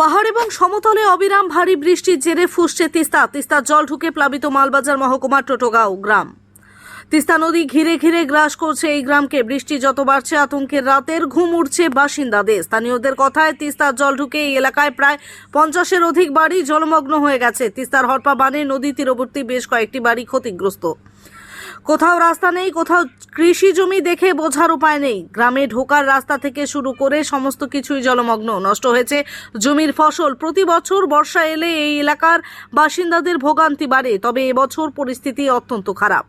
পাহাড় এবং সমতলে অবিরাম ভারী বৃষ্টির জেরে ফুসছে তিস্তা। তিস্তার জল ঢুকে প্লাবিত মালবাজার মহকুমার টোটোগাঁও গ্রাম। তিস্তা নদী ঘিরে ঘিরে গ্রাস করছে এই গ্রামকে। বৃষ্টি যত বাড়ছে, আতঙ্কের রাতের ঘুম উঠছে বাসিন্দাদের। স্থানীয়দের কথায় তিস্তার জল ঢুকে এই এলাকায় প্রায় পঞ্চাশের অধিক বাড়ি জলমগ্ন হয়ে গেছে। তিস্তার হরপা বানে নদী তীরবর্তী বেশ কয়েকটি বাড়ি ক্ষতিগ্রস্ত। কোথাও রাস্তা নেই, কোথাও কৃষি জমি দেখে বোঝার উপায় নেই। গ্রামে ঢোকার রাস্তা থেকে শুরু করে সমস্ত কিছুই জলমগ্ন, নষ্ট হয়েছে জমির ফসল। প্রতি বছর বর্ষা এলে এই এলাকার বাসিন্দাদের ভোগান্তি বাড়ে, তবে এবছর পরিস্থিতি অত্যন্ত খারাপ।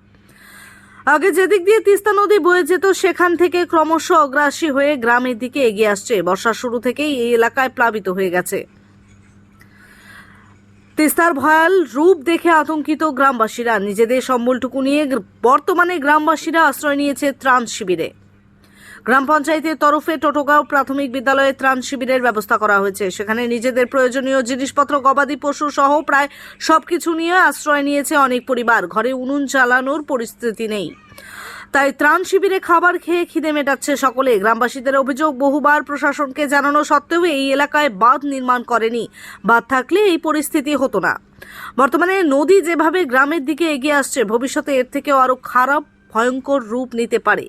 আগে যেদিক দিয়ে তিস্তা নদী বয়ে যেত, সেখান থেকে ক্রমশ অগ্রাসী হয়ে গ্রামের দিকে এগিয়ে আসছে। বর্ষার শুরু থেকেই এই এলাকায় প্লাবিত হয়ে গেছে। তিস্তার ভয়াল রূপ দেখে আতঙ্কিত গ্রামবাসীরা। নিজেদের সম্বলটুকু নিয়ে বর্তমানে গ্রামবাসীরা আশ্রয় নিয়েছে ত্রাণ শিবিরে। গ্রাম পঞ্চায়েতের তরফে টোটোগাঁও প্রাথমিক বিদ্যালয়ে ত্রাণ শিবিরের ব্যবস্থা করা হয়েছে। সেখানে নিজেদের প্রয়োজনীয় জিনিসপত্র, গবাদি পশু সহ প্রায় সবকিছু নিয়ে আশ্রয় নিয়েছে অনেক পরিবার। ঘরে উনুন চালানোর পরিস্থিতি নেই। তাই ত্রাণ শিবিরে খাবার খেয়ে খিদে মেটাচ্ছে সকলে। গ্রামবাসীদের অভিযোগ, বহুবার প্রশাসনকে জানানো সত্ত্বেও এই এলাকায় বাঁধ নির্মাণ করেনি। বাঁধ থাকলে এই পরিস্থিতি হতো না। বর্তমানে নদী যেভাবে গ্রামের দিকে এগিয়ে আসছে, ভবিষ্যতে এর থেকেও আরও খারাপ, ভয়ঙ্কর রূপ নিতে পারে।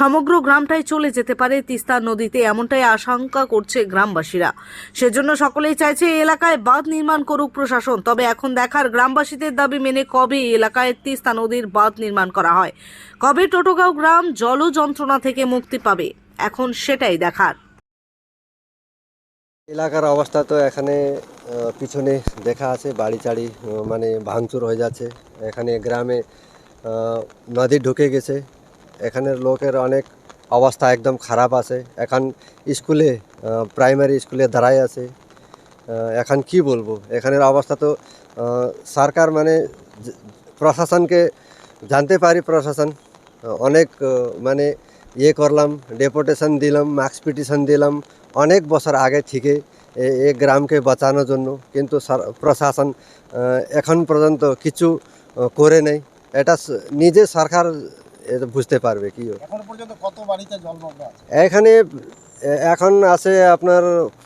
সমগ্র গ্রামটাই চলে যেতে পারে তিস্তা নদীতে, এমনটাই আশঙ্কা করছে গ্রামবাসীরা। সেজন্য সকলেই চাইছে এলাকায় বাঁধ নির্মাণ করুক প্রশাসন, তবে এখন দেখার গ্রামবাসীদের দাবি মেনে কবে এলাকায় তিস্তা নদীর বাঁধ নির্মাণ করা হয়? কবে টোটোগাঁও গ্রাম জল যন্ত্রণা থেকে মুক্তি পাবে? এখন সেটাই দেখার। এলাকার অবস্থা তো এখানে পিছনে দেখা আছে বাড়ি চাড়ি মানে ভাঙচুর হয়ে যাচ্ছে। এখানে গ্রামে নদী ঢুকে গেছে। এখানের লোকের অনেক অবস্থা একদম খারাপ আছে। এখন স্কুলে প্রাইমারি স্কুলে দাঁড়ায় আছে। এখন কি বলব? এখানের অবস্থা তো সরকার মানে প্রশাসনকে জানতে পারি প্রশাসন। অনেক মানে ইয়ে করলাম ডেপুটেশন দিলাম মার্কস পিটিশন দিলাম। অনেক বছর আগে থেকে এ- গ্রামকে বাঁচানোর জন্য। কিন্তু প্রশাসন এখন পর্যন্ত কিছু করে নেই। এটা নিজে সরকার এটা বুঝতে পারবে কি এখন পর্যন্ত কত বাড়িতে জলমগ্ন আছে? এখানে এখন আছে আপনার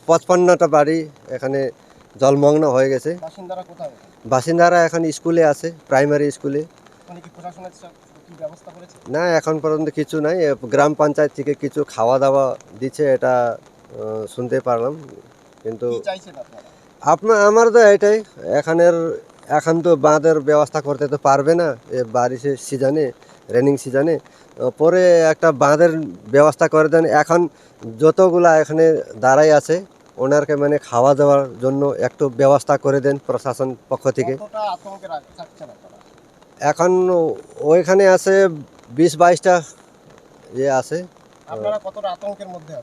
পঁচপান্নটা বাড়ি এখানে জলমগ্ন হয়ে গেছে। বাসিন্দারা কোথায় বাসিন্দারা এখন স্কুলে আছে প্রাইমারি স্কুলে। মানে না এখন পর্যন্ত কিছু নাই। গ্রাম পঞ্চায়েত থেকে কিছু খাওয়া দাওয়া দিচ্ছে এটা শুনতে পারলাম। কিন্তু আপনার? আমার তো এটাই এখানের এখন তো বাঁধের ব্যবস্থা করতে তো পারবে না এ বারিশের সিজনে রেনিং সিজনে পরে একটা বাঁধের ব্যবস্থা করে দেন। এখন যতগুলা এখানে দাঁড়াই আছে ওনারকে মানে খাওয়া দাওয়ার জন্য একটু ব্যবস্থা করে দেন প্রশাসন পক্ষ থেকে। এখন ওইখানে আছে বিশ বাইশটা ইয়ে আছে। আতঙ্কের মধ্যে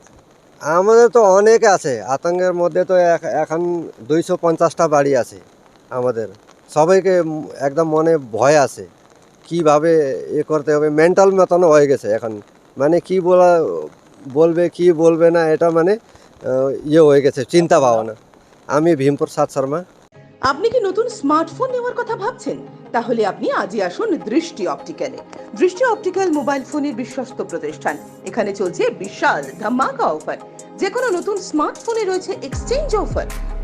আমাদের তো অনেক আছে। আতঙ্কের মধ্যে তো এখ- এখন দুইশো পঞ্চাশটা বাড়ি আছে আমাদের। সবাইকে একদম মনে ভয় আছে। কীভাবে এ করতে হবে? মেন্টাল মতন হয়ে গেছে এখন। মানে কি বলা, বলবে, কি বলবে না, এটা মানে ইয়ে হয়ে গেছে, চিন্তা ভাবনা। আমি ভীমপ্রসাদ শর্মা। আপনি কি নতুন স্মার্টফোন নেওয়ার কথা ভাবছেন? তাহলে আপনি আজই আসুন দৃষ্টি অপটিক্যালে দৃষ্টি অপটিক্যাল মোবাইল ফোনের বিশ্বস্ত প্রতিষ্ঠান। এখানে চলছে বিশাল ধামাকা অফার। যে কোনো নতুন স্মার্টফোনে রয়েছে এক্সচেঞ্জ অফার